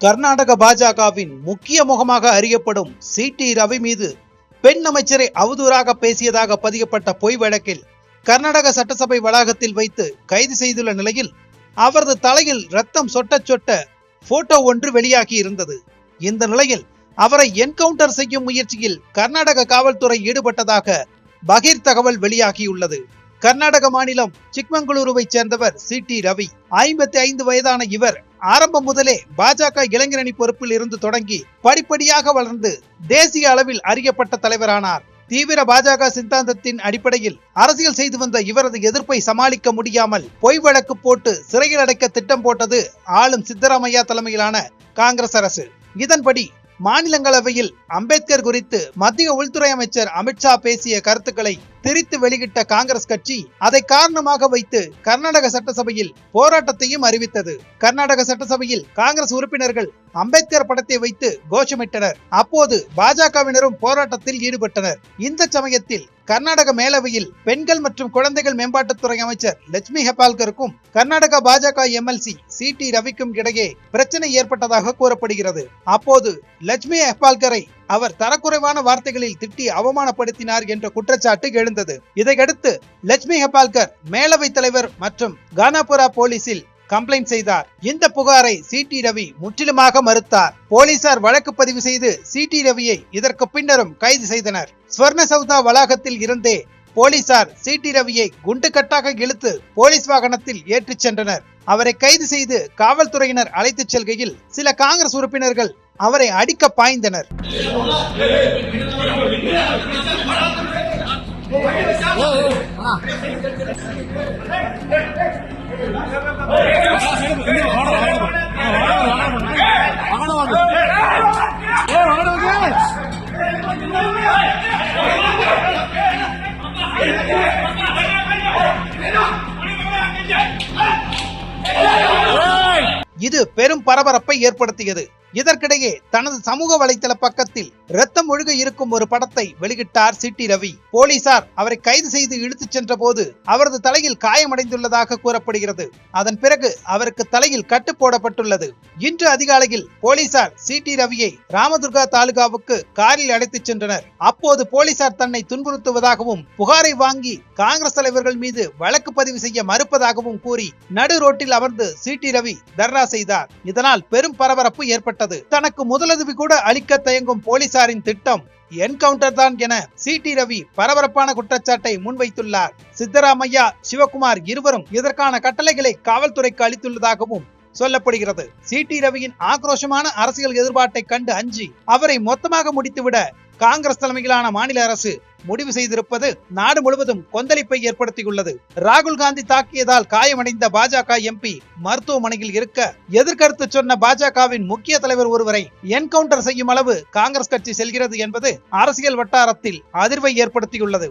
கர்நாடக பாஜகவின் முக்கிய முகமாக அறியப்படும் சி. டி. ரவி மீது பெண் அமைச்சரை அவதூறாக பேசியதாக பதியப்பட்ட பொய் வழக்கில் கர்நாடக சட்டசபை வளாகத்தில் வைத்து கைது செய்துள்ள நிலையில் அவரது தலையில் ரத்தம் சொட்ட சொட்ட போட்டோ ஒன்று வெளியாகி இருந்தது. இந்த நிலையில் அவரை என்கவுண்டர் செய்யும் முயற்சியில் கர்நாடக காவல்துறை ஈடுபட்டதாக பகீர் தகவல் வெளியாகியுள்ளது. கர்நாடக மாநிலம் சிக்மங்களூருவைச் சேர்ந்தவர் சி. டி. ரவி ஐம்பத்தி ஐந்து வயதான இவர் ஆரம்பம் முதலே பாஜக இளைஞரணி பொறுப்பில் இருந்து தொடங்கி படிப்படியாக வளர்ந்து தேசிய அளவில் அறியப்பட்ட தலைவரானார். தீவிர பாஜக சித்தாந்தத்தின் அடிப்படையில் அரசியல் செய்து வந்த இவரது எதிர்ப்பை சமாளிக்க முடியாமல் பொய் வழக்கு போட்டு சிறையில் அடைக்க திட்டம் போட்டது ஆளும் சித்தராமையா தலைமையிலான காங்கிரஸ் அரசு. இதன்படி மாநிலங்களவையில் அம்பேத்கர் குறித்து மத்திய உள்துறை அமைச்சர் அமித்ஷா பேசிய கருத்துக்களை திரித்து வெளியிட்ட காங்கிரஸ் கட்சி அதை காரணமாக வைத்து கர்நாடக சட்டசபையில் போராட்டத்தையும் அறிவித்தது. கர்நாடக சட்டசபையில் காங்கிரஸ் உறுப்பினர்கள் அம்பேத்கர் படத்தை வைத்து கோஷமிட்டனர். அப்போது பாஜகவினரும் போராட்டத்தில் ஈடுபட்டனர். இந்த சமயத்தில் கர்நாடக மேலவையில் பெண்கள் மற்றும் குழந்தைகள் மேம்பாட்டுத்துறை அமைச்சர் லட்சுமி ஹெபால்கருக்கும் கர்நாடக பாஜக எம்எல்சி சி டி ரவிக்கும் இடையே பிரச்சனை ஏற்பட்டதாக கூறப்படுகிறது. அப்போது லட்சுமி ஹெபால்கரை அவர் தரக்குறைவான வார்த்தைகளில் திட்டி அவமானப்படுத்தினார் என்ற குற்றச்சாட்டு எழுந்தது. இதையடுத்து லட்சுமி ஹெபால்கர் மேலவை தலைவர் மற்றும் கானாபுரா போலீசில் கம்ப்ளைண்ட் செய்தார். இந்த புகாரை சி டி ரவி முற்றிலுமாக மறுத்தார். போலீசார் வழக்கு பதிவு செய்து சி டி ரவியை இதற்கு பின்னரும் கைது செய்தனர். ஸ்வர்ண சௌதா வளாகத்தில் இருந்தே போலீசார் சி டி ரவியை குண்டுக்கட்டாக இழுத்து போலீஸ் வாகனத்தில் ஏற்றிச் சென்றனர். அவரை கைது செய்து காவல்துறையினர் அழைத்துச் செல்கையில் சில காங்கிரஸ் உறுப்பினர்கள் அவரை அடிக்க பாய்ந்தனர். இது பெரும் பரபரப்பை ஏற்படுத்தியது. இதற்கிடையே தனது சமூக வலைதள பக்கத்தில் ரத்தம் ஒழுக இருக்கும் ஒரு படத்தை வெளியிட்டார் சிட்டி ரவி. போலீசார் அவரை கைது செய்து இழுத்துச் சென்ற போது அவரது தலையில் காயமடைந்துள்ளதாக கூறப்படுகிறது. அதன் பிறகு அவருக்கு தலையில் கட்டு போடப்பட்டுள்ளது. இன்று அதிகாலையில் போலீசார் சிடி ரவியை ராமதுர்கா தாலுகாவுக்கு காரில் அழைத்துச் சென்றனர். அப்போது போலீசார் தன்னை துன்புறுத்துவதாகவும் புகாரை வாங்கி காங்கிரஸ் தலைவர்கள் மீது வழக்கு பதிவு செய்ய மறுப்பதாகவும் கூறி நடு ரோட்டில் அமர்ந்து சிடி ரவி தர்ணா செய்தார். இதனால் பெரும் பரபரப்பு ஏற்பட்டது. தனக்கு முதலுதவி கூட அளிக்க தயங்கும் போலீசாரின் திட்டம் என்கவுண்டர் தான் என சி டி ரவி பரபரப்பான குற்றச்சாட்டை முன்வைத்துள்ளார். சித்தராமையா சிவகுமார் இருவரும் இதற்கான கட்டளைகளை காவல்துறைக்கு அளித்துள்ளதாகவும் சொல்லப்படுகிறது. சி டி ரவியின் ஆக்ரோஷமான அரசியல் எதிர்பார்ட்டை கண்டு அஞ்சி அவரை மொத்தமாக முடித்துவிட காங்கிரஸ் தலைமையிலான மாநில அரசு முடிவு செய்திருப்பது நாடு முழுவதும் கொந்தளிப்பை ஏற்படுத்தியுள்ளது. ராகுல் காந்தி தாக்கியதால் காயமடைந்த பாஜக எம்பி மருத்துவமனையில் இருக்க எதிர்கருத்து சொன்ன பாஜகவின் முக்கிய தலைவர் ஒருவரை என்கவுண்டர் செய்யும் அளவு காங்கிரஸ் கட்சி செல்கிறது என்பது அரசியல் வட்டாரத்தில் அதிர்வை ஏற்படுத்தியுள்ளது.